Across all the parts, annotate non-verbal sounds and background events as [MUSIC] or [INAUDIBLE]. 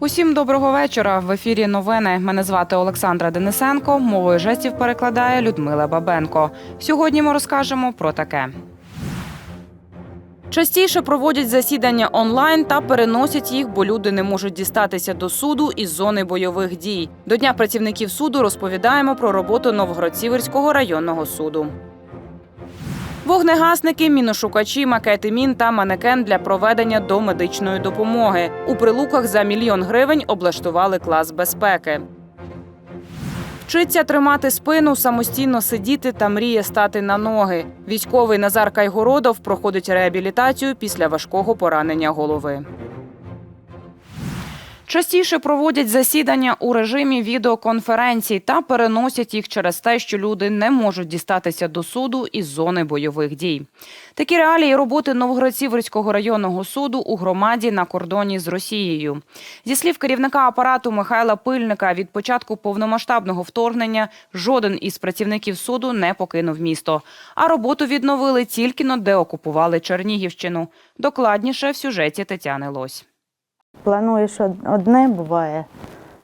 Усім доброго вечора. В ефірі новини. Мене звати Олександра Денисенко. Мовою жестів перекладає Людмила Бабенко. Сьогодні ми розкажемо про таке. Частіше проводять засідання онлайн та переносять їх, бо люди не можуть дістатися до суду із зони бойових дій. До Дня працівників суду розповідаємо про роботу Новгород-Сіверського районного суду. Вогнегасники, міношукачі, макети мін та манекен для проведення домедичної допомоги. У прилуках за мільйон гривень облаштували клас безпеки. Вчиться тримати спину, самостійно сидіти та мріє стати на ноги. Військовий Назар Кайгородов проходить реабілітацію після важкого поранення голови. Частіше проводять засідання у режимі відеоконференцій та переносять їх через те, що люди не можуть дістатися до суду із зони бойових дій. Такі реалії роботи Новгород-Сіверського районного суду у громаді на кордоні з Росією. Зі слів керівника апарату Михайла Пильника, від початку повномасштабного вторгнення жоден із працівників суду не покинув місто. А роботу відновили тільки но де окупували Чернігівщину. Докладніше в сюжеті Тетяни Лось. Плануєш од- одне буває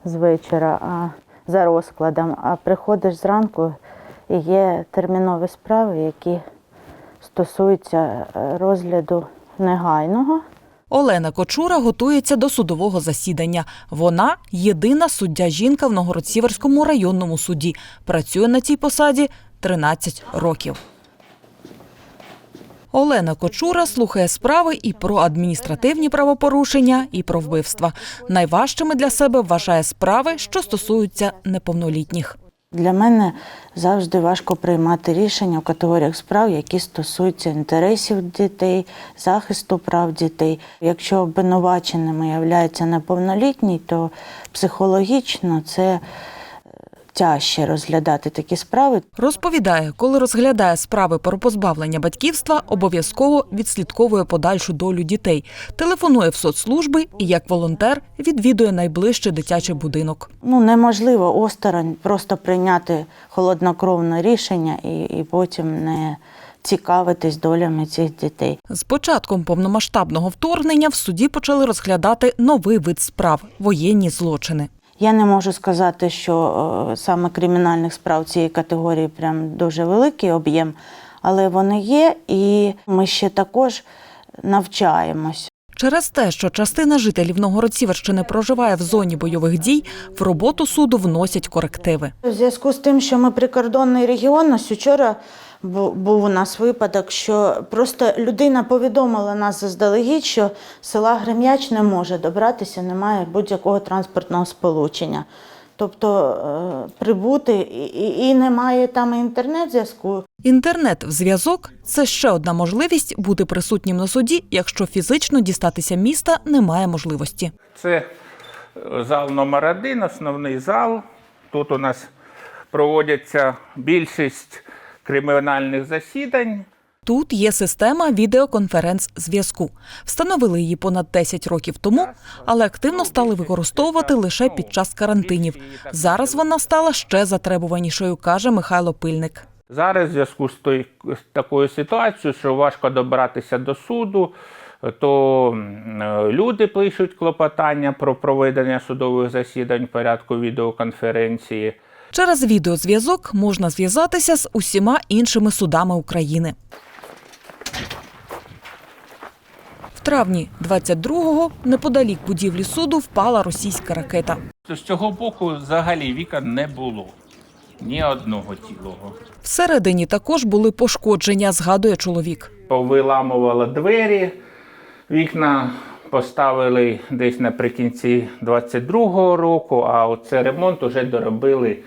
з вечора а за розкладом, а приходиш зранку і є термінові справи, які стосуються е, розгляду негайного. Олена Кочура готується до судового засідання. Вона єдина суддя жінка в Новгород-Сіверському районному суді. Працює на цій посаді 13 років. Олена Кочура слухає справи і про адміністративні правопорушення, і про вбивства. Найважчими для себе вважає справи, що стосуються неповнолітніх. Для мене завжди важко приймати рішення в категоріях справ, які стосуються інтересів дітей, захисту прав дітей. Якщо обвинуваченими являється неповнолітній, то психологічно це тяжче розглядати такі справи. Розповідає, коли розглядає справи про позбавлення батьківства, обов'язково відслідковує подальшу долю дітей, телефонує в соцслужби і як волонтер відвідує найближчий дитячий будинок. Ну, неможливо осторонь просто прийняти холоднокровне рішення і, і потім не цікавитись долями цих дітей. З початком повномасштабного вторгнення в суді почали розглядати новий вид справ воєнні злочини. Я не можу сказати, що е, саме кримінальних справ цієї категорії прям дуже великий об'єм, але вони є, і ми ще також навчаємось. Через те, що частина жителів Новгород-Сіверщини проживає в зоні бойових дій, в роботу суду вносять корективи. У зв'язку з тим, що ми прикордонний регіон, ось вчора бу- був у нас випадок, що просто людина повідомила нас заздалегідь, що села Грем'яч не може добратися, немає будь-якого транспортного сполучення. Тобто е, прибути і, і, і немає там інтернет-зв'язку. Інтернет-зв'язок це ще одна можливість бути присутнім на суді, якщо фізично дістатися міста немає можливості. Це е, зал номер один, основний зал. Тут у нас проводяться більшість кримінальних засідань. Тут є система відеоконференц-зв'язку. Встановили її понад 10 років тому, але активно стали використовувати лише під час карантинів. Зараз вона стала ще затребуванішою, каже Михайло Пильник. Зараз, в зв'язку з, той, з такою ситуацією, що важко добратися до суду, то е, люди пишуть клопотання про проведення судових засідань в порядку відеоконференції. Через відеозв'язок можна зв'язатися з усіма іншими судами України. В травні 22-го неподалік будівлі суду впала російська ракета. З цього боку взагалі вікон не було. Ні одного цілого. Всередині також були пошкодження, згадує чоловік. повиламувало двері, вікна поставили десь наприкінці 22-го року, а оце ремонт уже доробили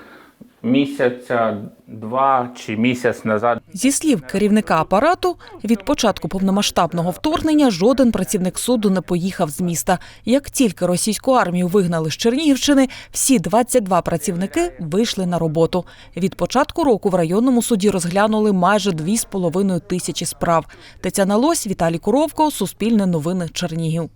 місяця, два чи місяць назад. Зі слів керівника апарату, від початку повномасштабного вторгнення жоден працівник суду не поїхав з міста. Як тільки російську армію вигнали з Чернігівщини, всі 22 працівники вийшли на роботу. Від початку року в районному суді розглянули майже 2,5 тисячі справ. Тетяна Лось, Віталій Куровко, Суспільне новини, Чернігів.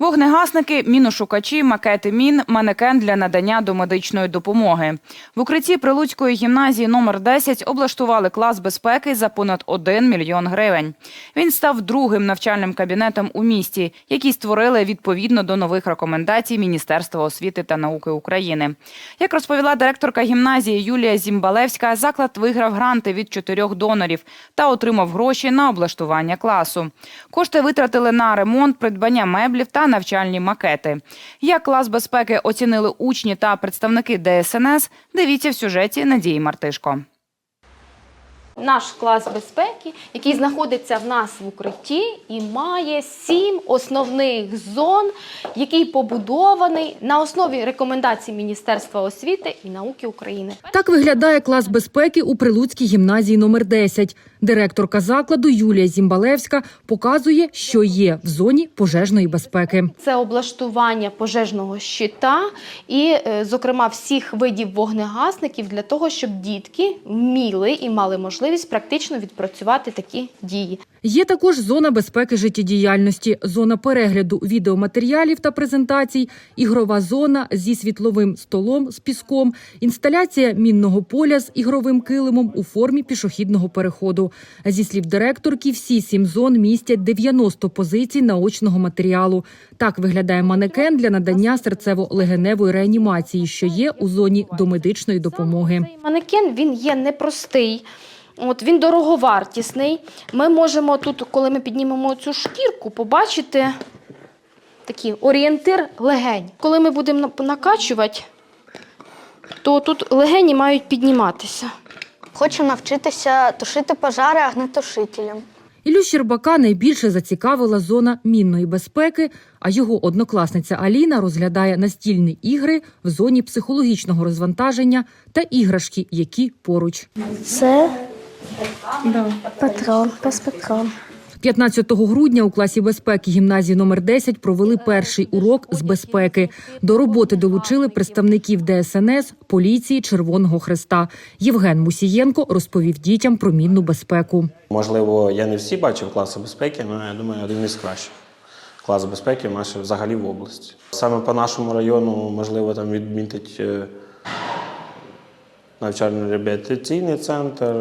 Вогнегасники, міношукачі, макети мін, манекен для надання домедичної допомоги. В укритті Прилуцької гімназії номер 10 облаштували клас безпеки за понад 1 мільйон гривень. Він став другим навчальним кабінетом у місті, який створили відповідно до нових рекомендацій Міністерства освіти та науки України. Як розповіла директорка гімназії Юлія Зімбалевська, заклад виграв гранти від чотирьох донорів та отримав гроші на облаштування класу. Кошти витратили на ремонт, придбання меблів та навчальні макети. Як клас безпеки оцінили учні та представники ДСНС, дивіться в сюжеті Надії Мартишко. Наш клас безпеки, який знаходиться в нас в укритті і має сім основних зон, який побудований на основі рекомендацій Міністерства освіти і науки України. Так виглядає клас безпеки у Прилуцькій гімназії номер 10. Директорка закладу Юлія Зімбалевська показує, що є в зоні пожежної безпеки. Це облаштування пожежного щита і, е, зокрема, всіх видів вогнегасників для того, щоб дітки вміли і мали можливість практично відпрацювати такі дії. Є також зона безпеки життєдіяльності, зона перегляду відеоматеріалів та презентацій, ігрова зона зі світловим столом з піском, інсталяція мінного поля з ігровим килимом у формі пішохідного переходу. Зі слів директорки, всі сім зон містять 90 позицій наочного матеріалу. Так виглядає манекен для надання серцево-легеневої реанімації, що є у зоні домедичної допомоги. Манекен він є непростий. От він дороговартісний. Ми можемо тут, коли ми піднімемо цю шкірку, побачити такий орієнтир легень. Коли ми будемо накачувати, то тут легені мають підніматися. Хочу навчитися тушити пожари огнетушителем. Ілю Щербака найбільше зацікавила зона мінної безпеки, а його однокласниця Аліна розглядає настільні ігри в зоні психологічного розвантаження та іграшки, які поруч. Це патрон, без патрон. 15 грудня у класі безпеки гімназії номер 10 провели перший урок з безпеки. До роботи долучили представників ДСНС, поліції, Червоного Хреста. Євген Мусієнко розповів дітям про мінну безпеку. Можливо, я не всі бачив класи безпеки, але я думаю, один із кращих. Клас безпеки наш взагалі в області. Саме по нашому району, можливо, там відмітить е, навчально-реабілітаційний центр,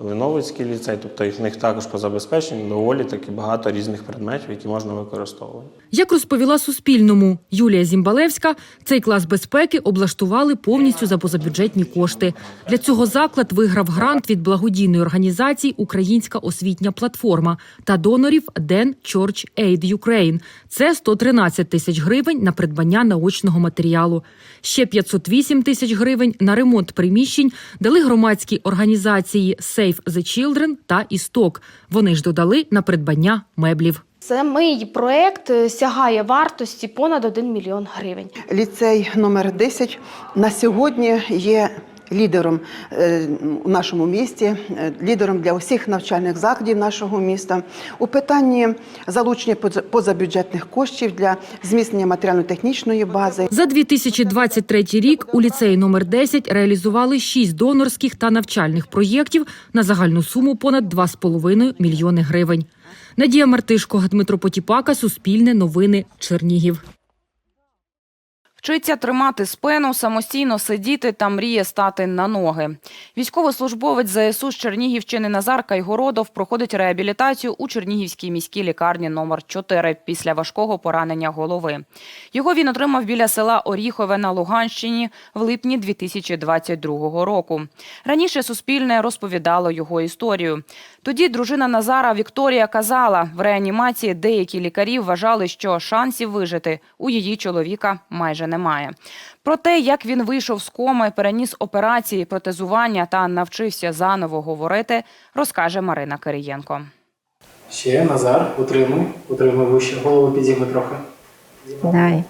Леновицький ліцей, тобто їх в них також по забезпеченню доволі таки багато різних предметів, які можна використовувати. Як розповіла Суспільному Юлія Зімбалевська, цей клас безпеки облаштували повністю за позабюджетні кошти. Для цього заклад виграв грант від благодійної організації Українська освітня платформа та донорів Den Church Aid Ukraine. Це 113 тисяч гривень на придбання наочного матеріалу. Ще 508 тисяч гривень на ремонт приміщень дали громадські організації Save the Children та Істок. Вони ж додали на придбання меблів. Самий проект е, сягає вартості понад 1 мільйон гривень. Ліцей номер 10 на сьогодні є лідером е, у нашому місті, е, лідером для усіх навчальних закладів нашого міста у питанні залучення поза- позабюджетних коштів для зміцнення матеріально-технічної бази. За 2023 рік у ліцеї номер 10 реалізували 6 донорських та навчальних проєктів на загальну суму понад 2,5 мільйони гривень. Надія Мартишко, Дмитро Потіпака, Суспільне новини, Чернігів. Вчиться тримати спину, самостійно сидіти та мріє стати на ноги. Військовослужбовець ЗСУ з Чернігівщини Назар Кайгородов проходить реабілітацію у Чернігівській міській лікарні номер 4 після важкого поранення голови. Його він отримав біля села Оріхове на Луганщині в липні 2022 року. Раніше Суспільне розповідало його історію. Тоді дружина Назара Вікторія казала, в реанімації деякі лікарі вважали, що шансів вижити у її чоловіка майже немає. Про те, як він вийшов з коми, переніс операції, протезування та навчився заново говорити, розкаже Марина Кирієнко. Ще Назар, утримуй, утримуй вище, голову підійми трохи.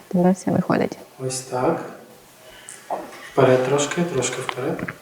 Тебе все виходить. Ось так. Вперед трошки, трошки вперед.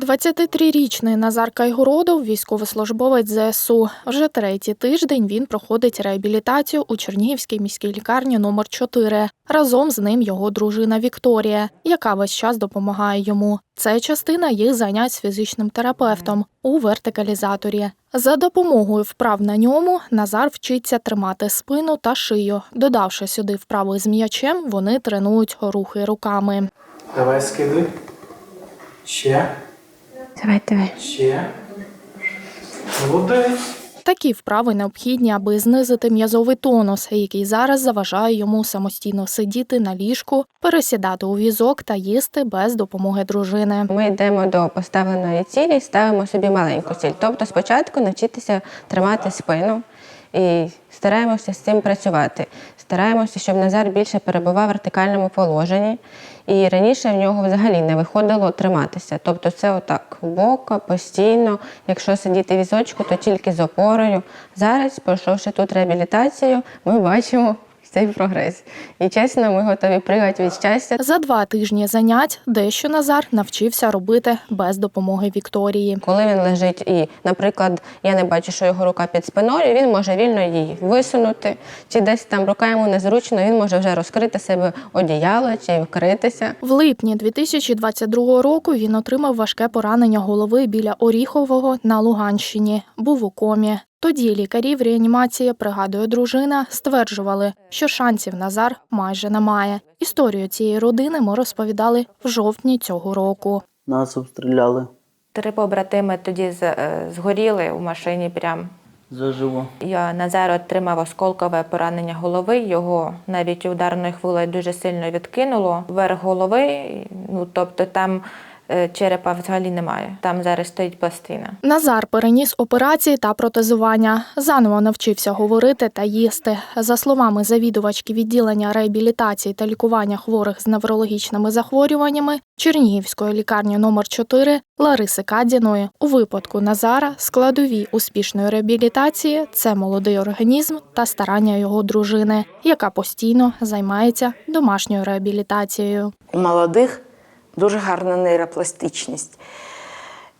23-річний Назар Кайгородов – військовослужбовець ЗСУ. Вже третій тиждень він проходить реабілітацію у Чернігівській міській лікарні номер 4 Разом з ним його дружина Вікторія, яка весь час допомагає йому. Це частина їх занять з фізичним терапевтом у вертикалізаторі. За допомогою вправ на ньому Назар вчиться тримати спину та шию. Додавши сюди вправи з м'ячем, вони тренують рухи руками. Давай скидуй. Ще. Давай, давай. Ще. Молодець. Такі вправи необхідні, аби знизити м'язовий тонус, який зараз заважає йому самостійно сидіти на ліжку, пересідати у візок та їсти без допомоги дружини. Ми йдемо до поставленої цілі ставимо собі маленьку ціль. Тобто спочатку навчитися тримати спину і стараємося з цим працювати. Стараємося, щоб Назар більше перебував в вертикальному положенні. І раніше в нього взагалі не виходило триматися. Тобто це отак бока, постійно. Якщо сидіти візочку, то тільки з опорою. Зараз, пройшовши тут реабілітацію, ми бачимо цей прогрес. І чесно, ми готові пригати від щастя. За два тижні занять дещо Назар навчився робити без допомоги Вікторії. Коли він лежить і, наприклад, я не бачу, що його рука під спиною, він може вільно її висунути, чи десь там рука йому незручно, він може вже розкрити себе одіяло чи вкритися. В липні 2022 року він отримав важке поранення голови біля Оріхового на Луганщині. Був у комі. Тоді лікарі в реанімації, пригадує дружина, стверджували, що шансів Назар майже немає. Історію цієї родини ми розповідали в жовтні цього року. Нас обстріляли Три побратими тоді з- е, згоріли у машині прям. заживо. Я Назар отримав осколкове поранення голови. Його навіть ударною хвилею дуже сильно відкинуло вверх голови. Ну тобто там черепа взагалі немає. Там зараз стоїть пластина. Назар переніс операції та протезування. Заново навчився говорити та їсти. За словами завідувачки відділення реабілітації та лікування хворих з неврологічними захворюваннями Чернігівської лікарні номер 4 Лариси Кадіної, у випадку Назара складові успішної реабілітації це молодий організм та старання його дружини, яка постійно займається домашньою реабілітацією. У молодих дуже гарна нейропластичність.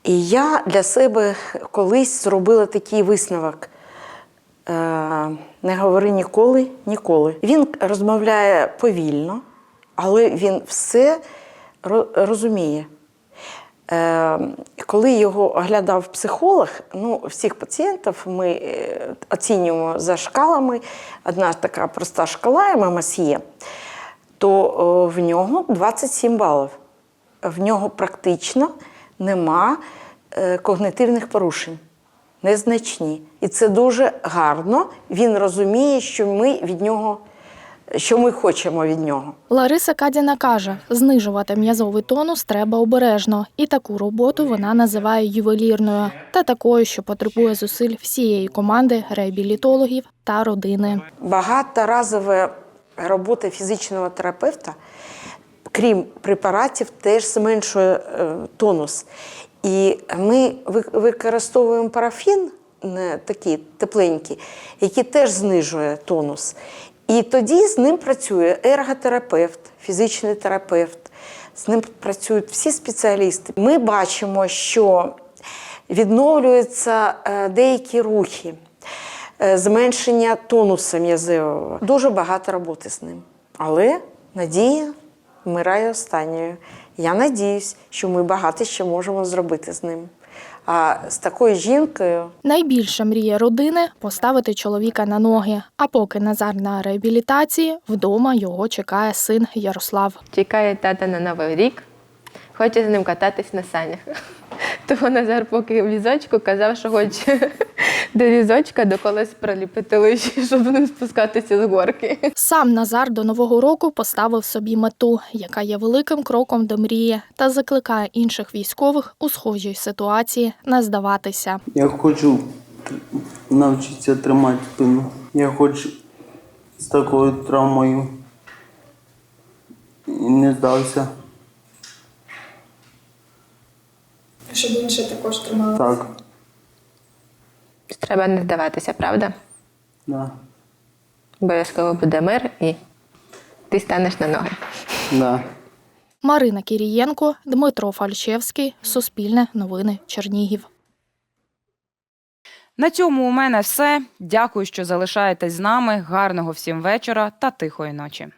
І я для себе колись зробила такий висновок. Е, Не говори ніколи, ніколи. Він розмовляє повільно, але він все розуміє. Е, Коли його оглядав психолог, ну, всіх пацієнтів ми е, оцінюємо за шкалами. Одна така проста шкала ММС є, то в нього 27 балів. В нього практично нема е, когнитивних порушень, незначні. І це дуже гарно. Він розуміє, що ми від нього, що ми хочемо від нього. Лариса Кадіна каже, знижувати м'язовий тонус треба обережно, і таку роботу вона називає ювелірною та такою, що потребує зусиль всієї команди реабілітологів та родини. Багаторазова робота фізичного терапевта, крім препаратів, теж зменшує е, тонус. І ми використовуємо парафін, такий тепленький, який теж знижує тонус. І тоді з ним працює ерготерапевт, фізичний терапевт, з ним працюють всі спеціалісти. Ми бачимо, що відновлюються е, деякі рухи е, зменшення тонусу м'язевого. Дуже багато роботи з ним. Але надія вмирає останньою. Я надіюсь, що ми багато ще можемо зробити з ним. А з такою жінкою Найбільша мрія родини поставити чоловіка на ноги. А поки Назар на реабілітації, вдома його чекає син Ярослав. Чекає тата на новий рік, хоче з ним кататись на санях. [LAUGHS] Того Назар, поки в візочку, казав, що хоче [LAUGHS] до візочка до колес приліпити лижі, [LAUGHS] щоб ним спускатися з горки. Сам Назар до нового року поставив собі мету, яка є великим кроком до мрії, та закликає інших військових у схожій ситуації не здаватися. Я хочу навчитися тримати спину. Я хочу з такою травмою і не здався. Щоб інші також тримали. Так, Треба не здаватися, правда? да, Обов'язково буде мир і ти станеш на ноги. да. Марина Кірієнко, Дмитро Фальшевський, Суспільне новини Чернігів. На цьому у мене все. Дякую, що залишаєтесь з нами. Гарного всім вечора та тихої ночі.